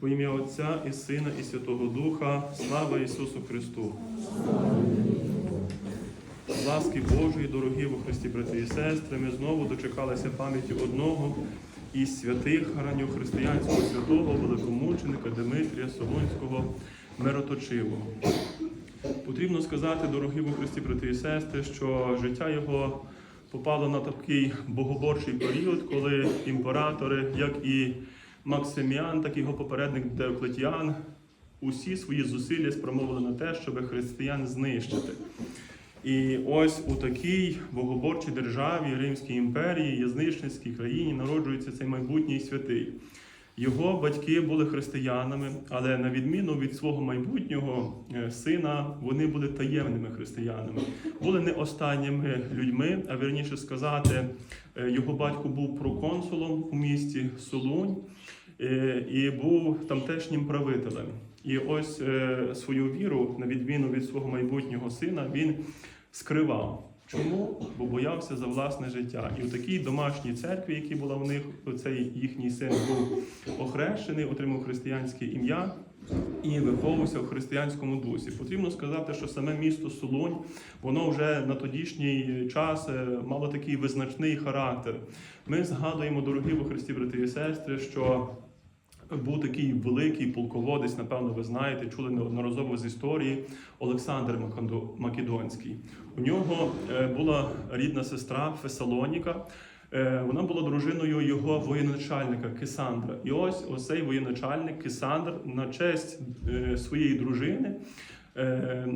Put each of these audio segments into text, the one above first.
Во ім'я Отця і Сина, і Святого Духа, слава Ісусу Христу. Ласки Божої, дорогі во Христі, брати і сестри, ми знову дочекалися пам'яті одного із святих ранньохристиянського святого великомученика Димитрія Солонського мироточивого. Потрібно сказати, дорогі во Христі, брати і сестри, що життя його попало на такий богоборчий період, коли імператори, як і Максиміан, так і його попередник Деоклетіан, усі свої зусилля спрямовували на те, щоб християн знищити. І ось у такій богоборчій державі Римській імперії, язичницькій країні народжується цей майбутній святий. Його батьки були християнами, але на відміну від свого майбутнього е, сина, вони були таємними християнами, були не останніми людьми, а вірніше сказати, е, його батько був проконсулом у місті Солунь е, і був тамтешнім правителем. І ось свою віру, на відміну від свого майбутнього сина, він скривав. Чому? Бо боявся за власне життя. І в такій домашній церкві, які була в них, цей їхній син був охрещений, отримав християнське ім'я і виховувався в християнському дусі. Потрібно сказати, що саме місто Солонь, воно вже на тодішній час е, мало такий визначний характер. Ми згадуємо, дорогі во Христі, брати і сестри, що був такий великий полководець, напевно, ви знаєте, чули неодноразово з історії Олександр Македонський. У нього е, була рідна сестра Фесалоніка. Е, Вона була дружиною його воєначальника Кисандра. І ось оцей воєначальник Кисандр на честь е, своєї дружини,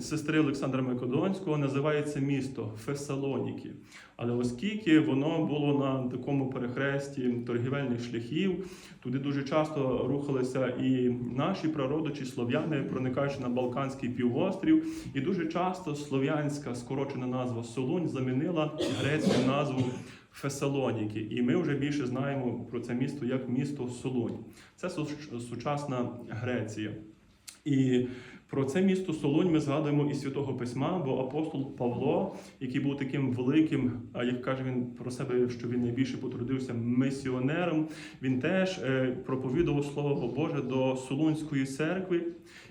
сестри Олександра Македонського, називається місто Фесалоніки. Але оскільки воно було на такому перехресті торгівельних шляхів, туди дуже часто рухалися і наші прародичі, слов'яни, проникаючи на Балканський півострів, і дуже часто слов'янська скорочена назва Солунь замінила грецьку назву Фесалоніки. І ми вже більше знаємо про це місто як місто Солунь. Це сучасна Греція. І про це місто Солонь ми згадуємо із святого письма, бо апостол Павло, який був таким великим, а як каже він про себе, що він найбільше потрудився мисіонером, він теж е, проповідував слово Боже до Солунської церкви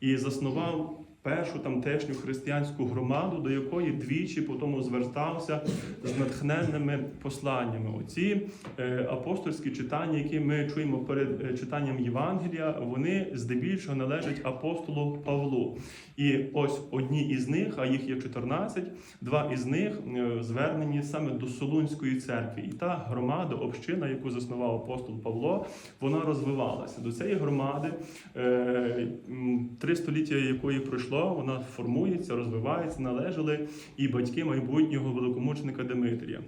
і заснував першу тамтешню християнську громаду, до якої двічі потім звертався з натхненними посланнями. Оці е, апостольські читання, які ми чуємо перед е, читанням Євангелія, вони здебільшого належать апостолу Павлу. І ось одні із них, а їх є 14, два із них е, звернені саме до Солунської церкви. І та громада, община, яку заснував апостол Павло, вона розвивалася. До цієї громади три століття якої пройшло, вона формується, розвивається, належали і батьки майбутнього великомученика Димитрія.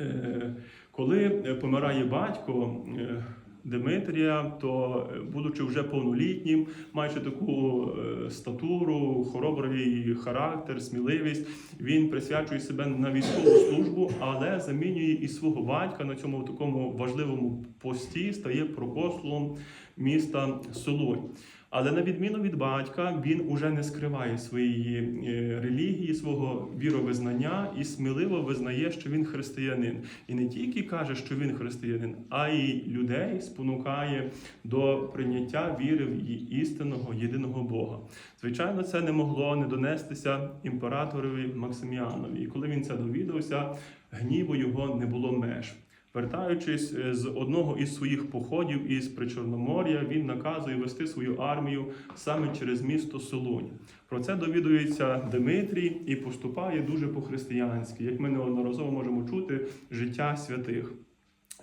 Е, Коли помирає батько е, Димитрія, то, е, будучи вже повнолітнім, маючи таку статуру, хоробрий характер, сміливість, він присвячує себе на військову службу, але замінює і свого батька на цьому такому важливому пості, стає прокослом міста Солонь. Але на відміну від батька, він уже не скриває своєї е, релігії, свого віровизнання і сміливо визнає, що він християнин. І не тільки каже, що він християнин, а й людей спонукає до прийняття віри в істинного єдиного Бога. Звичайно, це не могло не донестися імператорові Максиміанові. І коли він це довідався, гніву його не було меж. Вертаючись е, з одного із своїх походів із Причорномор'я, він наказує вести свою армію саме через місто Солунь. Про це довідується Дмитрій і поступає дуже по-християнськи, як ми неодноразово можемо чути життя святих.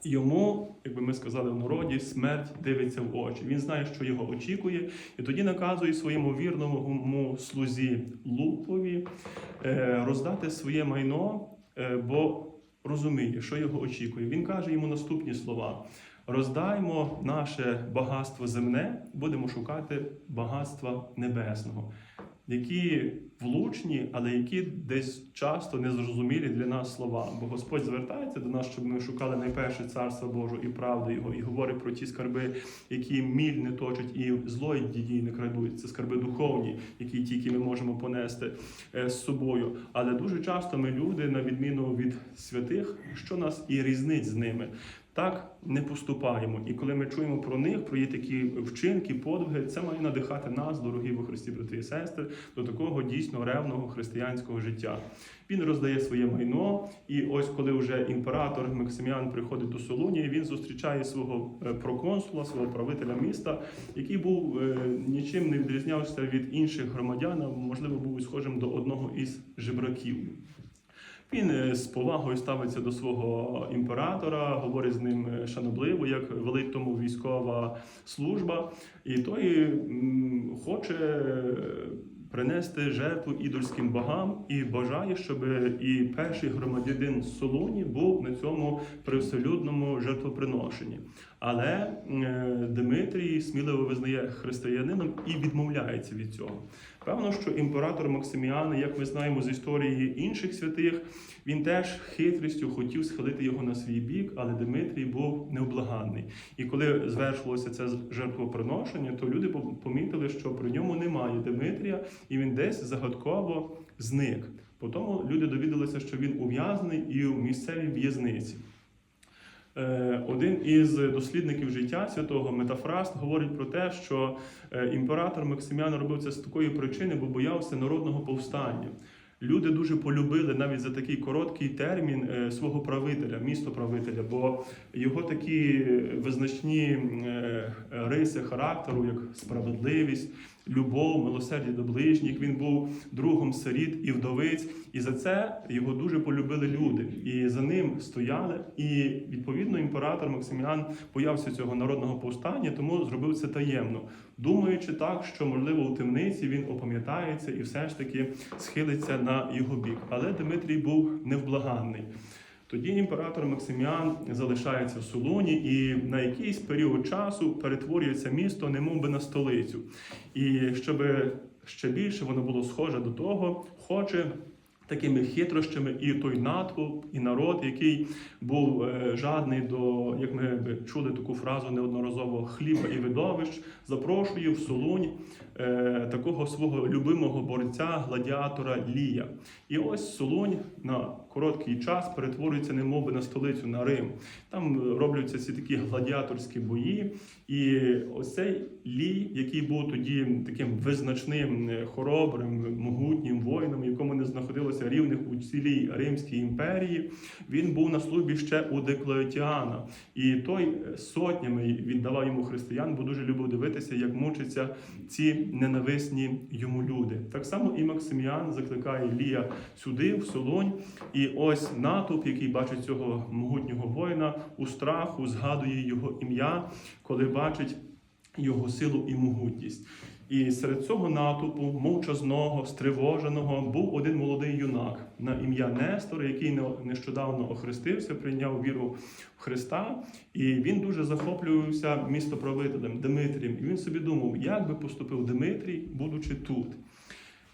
Йому, як би ми сказали в народі, смерть дивиться в очі. Він знає, що його очікує, і тоді наказує своєму вірному слузі Лупові е, роздати своє майно, е, бо розуміє, що його очікує. Він каже йому наступні слова: роздаймо наше багатство земне, будемо шукати багатства небесного, які влучні, але які десь часто незрозумілі для нас слова. Бо Господь звертається до нас, щоб ми шукали найперше царство Боже і правду Його, і говорить про ті скарби, які міль не точать, і зло її не крадуть. Це скарби духовні, які тільки ми можемо понести е, з собою. Але дуже часто ми люди, на відміну від святих, що нас і різнить з ними. так не поступаємо. І коли ми чуємо про них, про її такі вчинки, подвиги, це має надихати нас, дорогі во Христі, брати і сестри, до такого дійсно ревного християнського життя. Він роздає своє майно, і ось коли вже імператор Максиміан приходить до Солунії, він зустрічає свого е, проконсула, свого правителя міста, який був е, нічим не відрізнявся від інших громадян, можливо, був схожим до одного із жебраків. Він е, з повагою ставиться до свого імператора, говорить з ним шанобливо, як велить тому військова служба, і той хоче принести жертву ідольським богам і бажає, щоб і перший громадянин Солоні був на цьому привселюдному жертвоприношенні. Але е, Дмитрій сміливо визнає християнином і відмовляється від цього. Певно, що імператор Максиміан, як ми знаємо з історії інших святих, він теж хитрістю хотів схилити його на свій бік, але Дмитрій був невблаганний. І коли звершувалося це жертвоприношення, то люди помітили, що при ньому немає Дмитрія, і він десь загадково зник. Потім люди довідалися, що він ув'язаний і у місцевій в'язниці. Е, Один із дослідників життя святого Метафраст говорить про те, що е, імператор Максиміан робив це з такої причини, бо боявся народного повстання. Люди дуже полюбили навіть за такий короткий термін е, свого правителя, місто правителя, бо його такі визначні е, риси характеру, як справедливість, любов, милосердя до ближніх. Він був другом сиріт і вдовиць, і за це його дуже полюбили люди. І за ним стояли. І відповідно імператор Максиміан боявся цього народного повстання, тому зробив це таємно, думаючи так, що можливо у темниці він опам'ятається і все ж таки схилиться на його бік. Але Дмитрій був невблаганний. Тоді імператор Максиміан залишається в Солуні і на якийсь період часу перетворюється місто, немов би на столицю. І щоб ще більше воно було схоже до того, хоче. Такими хитрощами і той натовп, і народ, який був е, жадний до, як ми чули таку фразу неодноразово хліба і видовищ, запрошує в Солунь е, такого свого любимого борця, гладіатора Лія. І ось Солунь на короткий час перетворюється немови на столицю на Рим. Там робляться ці такі гладіаторські бої. І ось цей Лій, який був тоді таким визначним, е, хоробрим, могутнім воїном, якому не знаходилося рівних у цілій Римській імперії, він був на службі ще у Деклеотіана. І той сотнями віддавав йому християн, бо дуже любив дивитися, як мучаться ці ненависні йому люди. Так само і Максиміан закликає Лія сюди, в Солонь. І ось натовп, який бачить цього могутнього воїна, у страху згадує його ім'я, коли бачить його силу і могутність. І серед цього натовпу, мовчазного, стривоженого, був один молодий юнак на ім'я Нестор, який не- нещодавно охрестився, прийняв віру в Христа. І він дуже захоплювався містоправителем Дмитрієм. І він собі думав, як би поступив Дмитрій, будучи тут.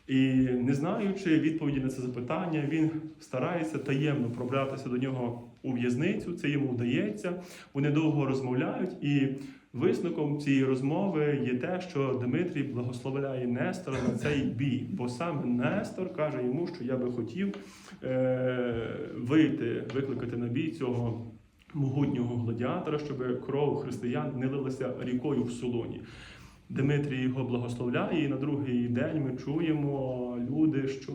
І не знаючи відповіді на це запитання, він старається таємно пробратися до нього у в'язницю. Це йому вдається. Вони довго розмовляють, і висновком цієї розмови є те, що Дмитрій благословляє Нестора на цей бій. Бо саме Нестор каже йому, що я би хотів е- вийти, викликати на бій цього. Могутнього гладіатора, щоб кров християн не лилася рікою в солоні. Дмитрій його благословляє, і на другий день ми чуємо люди, що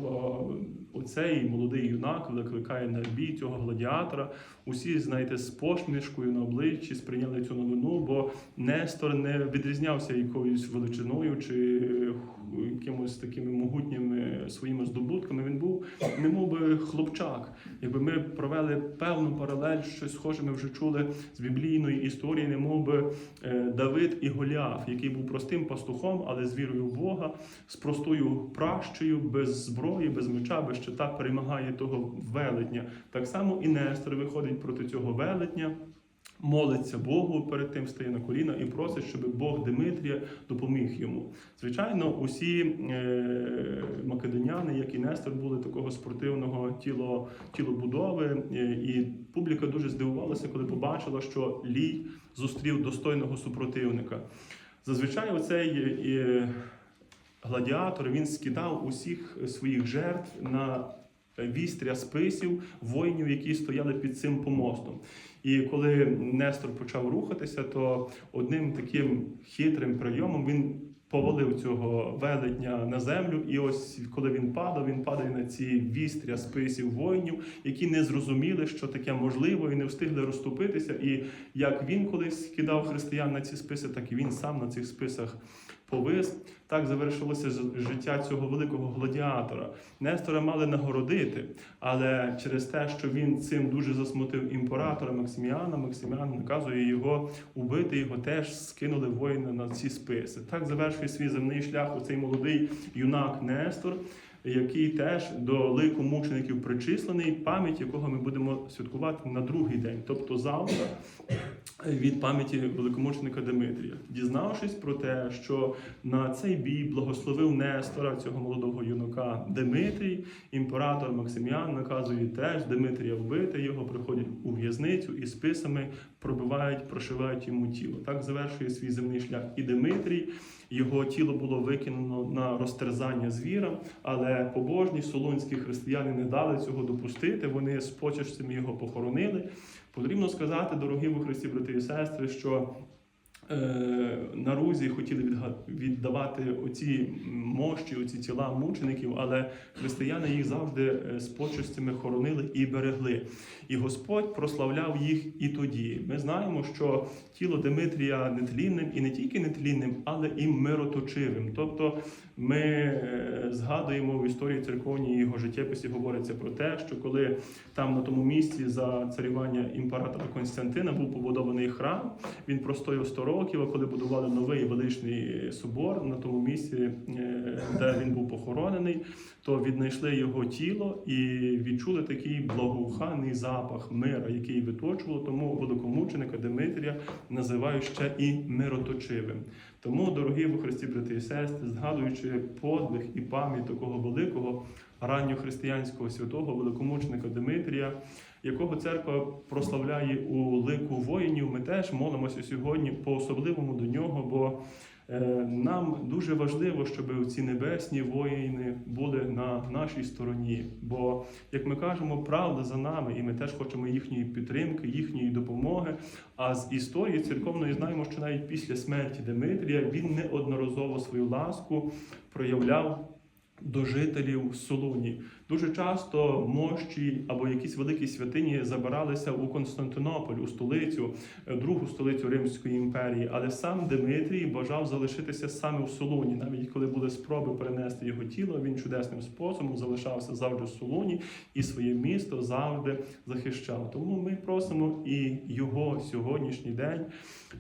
оцей молодий юнак викликає на бій цього гладіатора. Усі, знаєте, з посмішкою на обличчі сприйняли цю новину, бо Нестор не відрізнявся якоюсь величиною чи якимось такими могутніми своїми здобутками. Він був немов би хлопчак. Якби ми провели певну паралель, щось схоже, ми вже чули з біблійної історії, немов би е, Давид і Голіаф, який був простим пастухом, але з вірою в Бога, з простою пращею, без зброї, без меча, без щита перемагає того велетня. Так само і Нестор виходить проти цього велетня. Молиться Богу перед тим стає на коліна і просить, щоб Бог Димитрія допоміг йому. Звичайно, усі е, македоняни, як і Нестор, були такого спортивного тіло, тілобудови, е, і публіка дуже здивувалася, коли побачила, що Лій зустрів достойного супротивника. Зазвичай оцей е, гладіатор він скидав усіх своїх жертв на вістря списів воїнів, які стояли під цим помостом. І коли Нестор почав рухатися, то одним таким хитрим прийомом він повалив цього велетня на землю. І ось коли він падав, він падає на ці вістря списів воїнів, які не зрозуміли, що таке можливо, і не встигли розступитися. І як він колись кидав християн на ці списи, так і він сам на цих списах повис. Так завершилося життя цього великого гладіатора. Нестора мали нагородити, але через те, що він цим дуже засмутив імператора Максиміана, Максиміан наказує його убити. Його теж скинули воїни на ці списи. Так завершує свій земний шлях оцей молодий юнак Нестор. Який теж до лику мучеників причислений, пам'ять якого ми будемо святкувати на другий день, тобто завтра, від пам'яті великомученика Димитрія, дізнавшись про те, що на цей бій благословив Нестора, цього молодого юнака Димитрій, імператор Максиміан наказує теж Димитрія вбити. Його приходять у в'язницю і списами пробивають, прошивають йому тіло. Так завершує свій земний шлях і Димитрій. Його тіло було викинено на розтерзання звіра, але побожні солонські християни не дали цього допустити. Вони з почестями його похоронили. Потрібно сказати, дорогі в Христі, брати і сестри, що на Рузі хотіли віддавати оці мощі, оці тіла мучеників, але християни їх завжди е, з почестями хоронили і берегли. І Господь прославляв їх і тоді. Ми знаємо, що тіло Димитрія нетлінним і не тільки нетлінним, але і мироточивим. Тобто ми е, згадуємо в історії церковній його життєписі говориться про те, що коли там на тому місці за царювання імператора Константина був побудований храм, він простояв 100 років, коли будували новий величний собор на тому місці, е, де він був похоронений, то віднайшли його тіло і відчули такий благоуханий запах мира, який виточувало. Тому великомученика Димитрія називають ще і мироточивим. Тому, дорогі во Христі, брати і сестри, згадуючи подвиг і пам'ять такого великого ранньохристиянського святого великомученика Димитрія, якого церква прославляє у лику воїнів, ми теж молимося сьогодні по-особливому до нього, бо е, нам дуже важливо, щоб ці небесні воїни були на нашій стороні. Бо, як ми кажемо, правда за нами, і ми теж хочемо їхньої підтримки, їхньої допомоги. А з історії церковної знаємо, що навіть після смерті Димитрія він неодноразово свою ласку проявляв до жителів Солуні. Дуже часто мощі або якісь великі святині забиралися у Константинополь, у столицю, е, другу столицю Римської імперії. Але сам Димитрій бажав залишитися саме в Солуні. Навіть коли були спроби перенести його тіло, він чудесним способом залишався завжди в Солуні і своє місто завжди захищав. Тому ми просимо і його сьогоднішній день,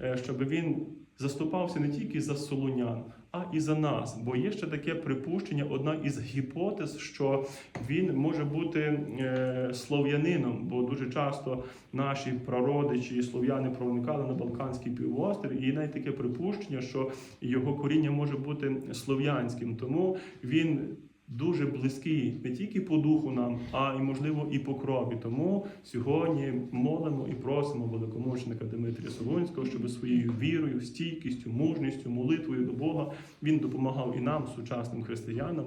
е, щоб він заступався не тільки за солунян, а і за нас. Бо є ще таке припущення, одна із гіпотез, що він може бути е, слов'янином, бо дуже часто наші прародичі, слов'яни проникали на Балканський півострів, і навіть таке припущення, що його коріння може бути слов'янським. Тому він. Дуже близький не тільки по духу нам, а й можливо і по крові. Тому сьогодні молимо і просимо великомученика Дмитрія Солунського, щоб своєю вірою, стійкістю, мужністю, молитвою до Бога він допомагав і нам, сучасним християнам,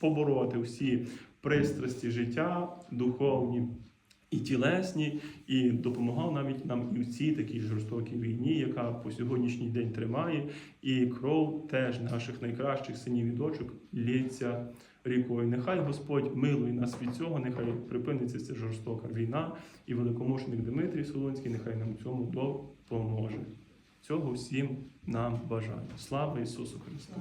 побороти всі пристрасті життя, духовні і тілесні, і допомагав навіть нам і в цій такій жорстокій війні, яка по сьогоднішній день тримає, і кров теж наших найкращих синів і дочок лється рікою. Нехай Господь милує нас від цього, нехай припиниться ця жорстока війна, і великомученик Дмитрій Солонський, нехай нам цьому допоможе. Цього всім нам бажаю. Слава Ісусу Христу!